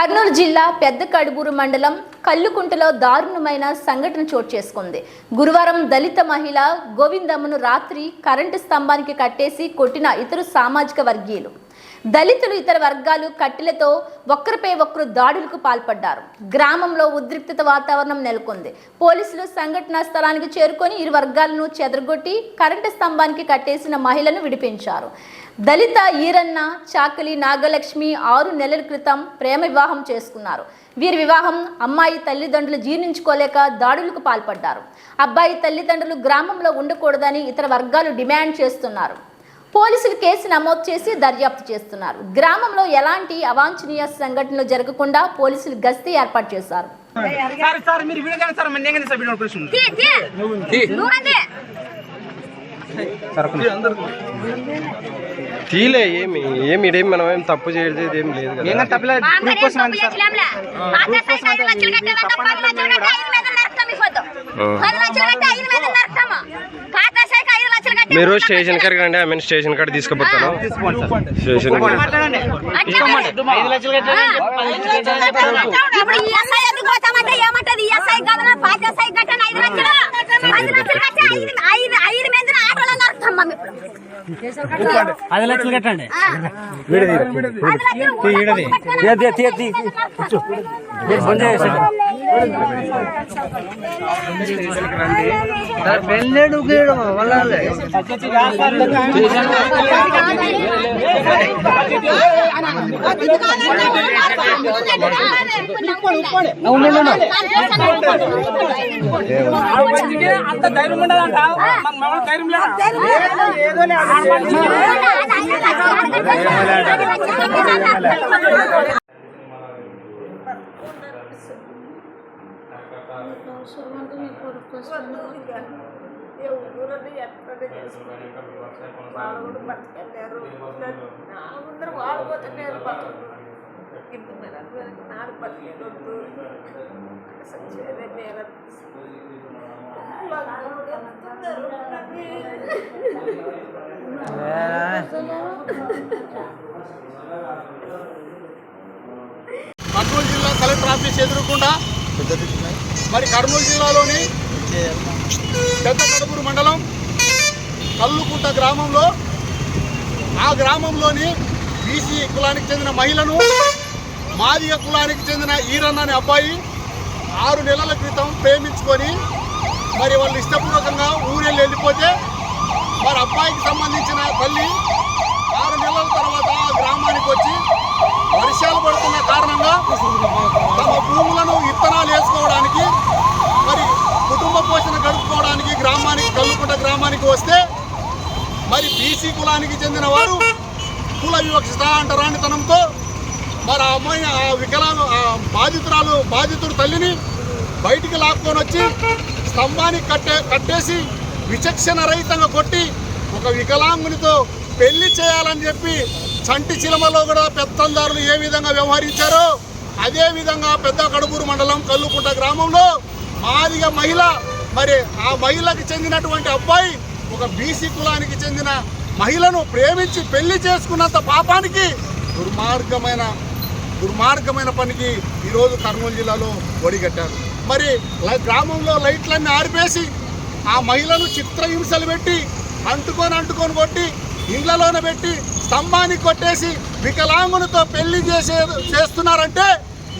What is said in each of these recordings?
కర్నూలు జిల్లా పెద్ద కడుబూరు మండలం కల్లుకుంటలో దారుణమైన సంఘటన చోటు చేసుకుంది. గురువారం దళిత మహిళ గోవిందమ్మను రాత్రి కరెంటు స్తంభానికి కట్టేసి కొట్టిన ఇతరు సామాజిక వర్గీయులు. దళితులు ఇతర వర్గాలు కట్టెలతో ఒక్కరిపై ఒక్కరు దాడులకు పాల్పడ్డారు. గ్రామంలో ఉద్రిక్తత వాతావరణం నెలకొంది. పోలీసులు సంఘటనా స్థలానికి చేరుకొని ఇరు వర్గాలను చెదరగొట్టి కరెంటు స్తంభానికి కట్టేసిన మహిళను విడిపించారు. దళిత ఈరన్న చాకలి నాగలక్ష్మి ఆరు నెలల క్రితం ప్రేమ వివాహం చేసుకున్నారు. వీరి వివాహం అమ్మాయి తల్లిదండ్రులు జీర్ణించుకోలేక దాడులకు పాల్పడ్డారు. అబ్బాయి తల్లిదండ్రులు గ్రామంలో ఉండకూడదని ఇతర వర్గాలు డిమాండ్ చేస్తున్నారు. పోలీసులు కేసు నమోదు చేసి దర్యాప్తు చేస్తున్నారు. గ్రామంలో ఎలాంటి అవాంఛనీయ సంఘటనలు జరగకుండా పోలీసులు గస్తీ ఏర్పాటు చేశారు. తీలే ఏమి ఏమి ఇదేం మనం ఏం తప్పు చేయలేదు ఏం లేదు ఏం కదా తప్పలేదు మా ప్రూఫ్ అమ్మని కోసం మీరు స్టేషన్ కాడికి రండి ఆమె స్టేషన్ కాడ తీసుకుపోతాను. స్టేషన్ మాట్లాడండి అంటే ఐదు లక్షలు కట్టాలని చెప్పి పది లక్షలు కట్టాలని చెప్పి ఇప్పుడు ఈ ఎస్ఐ ఎందుకు పోతామంటే ఏమంటది ఈ ఎస్ఐ కాదు పాత ఎస్ఐ కట్టాను ఐదు లక్షలు ఐదు లక్షలు కట్టి ఐదు ఐదు ఐదు మీద ఆటోలో నరుకుతాం మేము ఐదు లక్షలు కట్టండి. మీరు ఫోన్ చేయండి. అంత ధైర్యం ఉండదంట. ధైర్యం లేదా ఎవరు ఎక్కడ చేసుకుని వాళ్ళు కూడా బతికెళ్ళారు అందరూ వాళ్ళు బతికారు బతుకు ఇంటి మీద అందరికి నాకు బతికేదొద్దు అసలు చేయలేదు నేను కర్నూలు జిల్లా కలెక్టర్ ఆఫీస్ ఎదురుకుండా మరి కర్నూలు జిల్లాలోని పెద్ద కడుపురు మండలం కల్లుకుంట గ్రామంలో ఆ గ్రామంలోని బీసీ కులానికి చెందిన మహిళను మాదిగ కులానికి చెందిన ఈరన్న అనే అబ్బాయి ఆరు నెలల క్రితం ప్రేమించుకొని మరి వాళ్ళు ఇష్టపూర్వకంగా ఊరెళ్ళి వెళ్ళిపోతే మరి అబ్బాయికి సంబంధించిన తల్లి ఆరు నెలల తర్వాత గ్రామానికి వచ్చి వర్షాలు పడుతున్న కారణంగా తమ భూములను విత్తనాలు వేసుకోవడానికి మరి కుటుంబ పోషణ గడుపుకోవడానికి గ్రామానికి కల్లుకుంట గ్రామానికి వస్తే మరి బీసీ కులానికి చెందిన వారు కుల వివక్షత అంటరానితనంతో మరి ఆ అమ్మాయి ఆ వికలాంగ బాధితురాలు బాధితుడు తల్లిని బయటికి లాక్కొని వచ్చి స్తంభానికి కట్టే కట్టేసి విచక్షణ రహితంగా కొట్టి ఒక వికలాంగునితో పెళ్ళి చేయాలని చెప్పి చంటి చిలమలో కూడా పెత్తందారులు ఏ విధంగా వ్యవహరించారో అదేవిధంగా పెద్ద కడుపూరు మండలం కల్లుకుంట గ్రామంలో మాదిగ మహిళ మరి ఆ మహిళకి చెందినటువంటి అబ్బాయి ఒక బీసీ కులానికి చెందిన మహిళను ప్రేమించి పెళ్ళి చేసుకున్నంత పాపానికి దుర్మార్గమైన దుర్మార్గమైన పనికి ఈరోజు కర్నూలు జిల్లాలో ఒడిగట్టారు. మరి గ్రామంలో లైట్లన్నీ ఆరిపేసి ఆ మహిళను చిత్రహింసలు పెట్టి అంటుకొని అంటుకొని కొట్టి ఇండ్లలోన పెట్టి స్తంభానికి కొట్టేసి వికలాంగునితో పెళ్ళి చేసే చేస్తున్నారంటే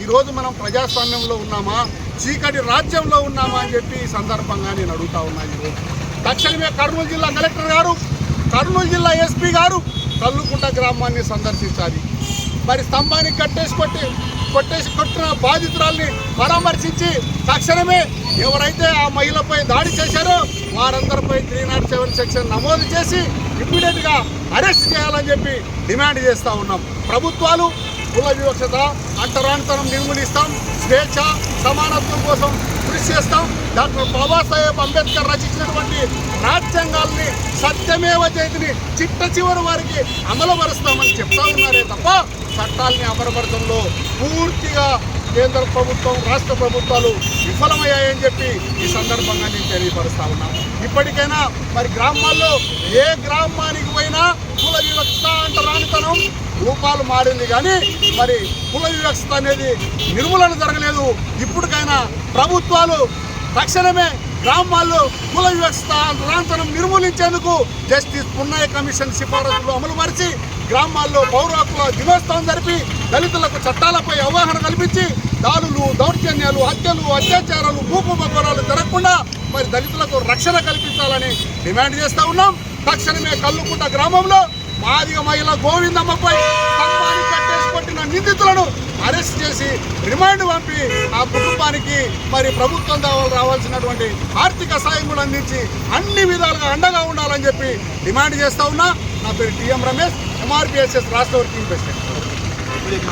ఈరోజు మనం ప్రజాస్వామ్యంలో ఉన్నామా? చీకటి రాజ్యంలో ఉన్నామా అని చెప్పి ఈ సందర్భంగా నేను అడుగుతా ఉన్నాను ఈరోజు. తక్షణమే కర్నూలు జిల్లా కలెక్టర్ గారు కర్నూలు జిల్లా ఎస్పీ గారు కల్లుకుంట గ్రామాన్ని సందర్శించాలి. మరి స్తంభానికి కట్టేసి కొట్టి కొట్టేసి కొట్టిన బాధితురాల్ని పరామర్శించి తక్షణమే ఎవరైతే ఆ మహిళపై దాడి చేశారో వారందరిపై త్రీ నాట్ సెవెన్ సెక్షన్ నమోదు చేసి ఇమ్మీడియట్గా అరెస్ట్ చేయాలని చెప్పి డిమాండ్ చేస్తూ ఉన్నాం. ప్రభుత్వాలు కుల వివక్షత అంటరానితనం నిర్మూలిస్తాం స్వేచ్ఛ సమానత్వం కోసం కృషి చేస్తాం. డాక్టర్ బాబాసాహెబ్ అంబేద్కర్ రచించినటువంటి రాజ్యాంగాల్ని సత్యమేవ చేతిని చిట్ట చివరి వారికి అమలుపరుస్తామని చెప్తా ఉన్నారే తప్ప చట్టాల్ని అమలుపరచడంలో పూర్తిగా కేంద్ర ప్రభుత్వం రాష్ట్ర ప్రభుత్వాలు విఫలమయ్యాయని చెప్పి ఈ సందర్భంగా నేను తెలియపరుస్తా ఉన్నాను ఇప్పటికైనా మరి గ్రామాల్లో ఏ గ్రామానికి పోయినా కుల వివక్ష అంటరానితనం రూపాలు మారింది కానీ మరి కుల వివక్షత అనేది నిర్మూలన జరగలేదు. ఇప్పటికైనా ప్రభుత్వాలు తక్షణమే గ్రామాల్లో కుల వ్యవస్థ లాంఛనం నిర్మూలించేందుకు జస్టిస్ పున్నయ్య కమిషన్ సిఫారసులు అమలు పరిచి గ్రామాల్లో పౌర హక్కుల దినోత్సవం జరిపి దళితులకు చట్టాలపై అవగాహన కల్పించి దాడులు దౌర్జన్యాలు హత్యలు అత్యాచారాలు భూకుంభకోణాలు జరగకుండా మరి దళితులకు రక్షణ కల్పించాలని డిమాండ్ చేస్తూ ఉన్నాం. తక్షణమే కల్లుకుంట గ్రామంలో మాదిగ మహిళ గోవిందమ్మపై కంపాన్ని కట్టేసి కొట్టిన నిందితులను అరెస్ట్ చేసి రిమాండ్ పంపి ఆ కుటుంబానికి మరి ప్రభుత్వం రావాల్సినటువంటి ఆర్థిక సాయం కూడా అందించి అన్ని విధాలుగా అండగా ఉండాలని చెప్పి డిమాండ్ చేస్తా ఉన్నా. నా పేరు టీఎం రమేష్ ఎంఆర్పిఎస్ఎస్ రాష్ట్ర వర్కింగ్ ప్రెసిడెంట్.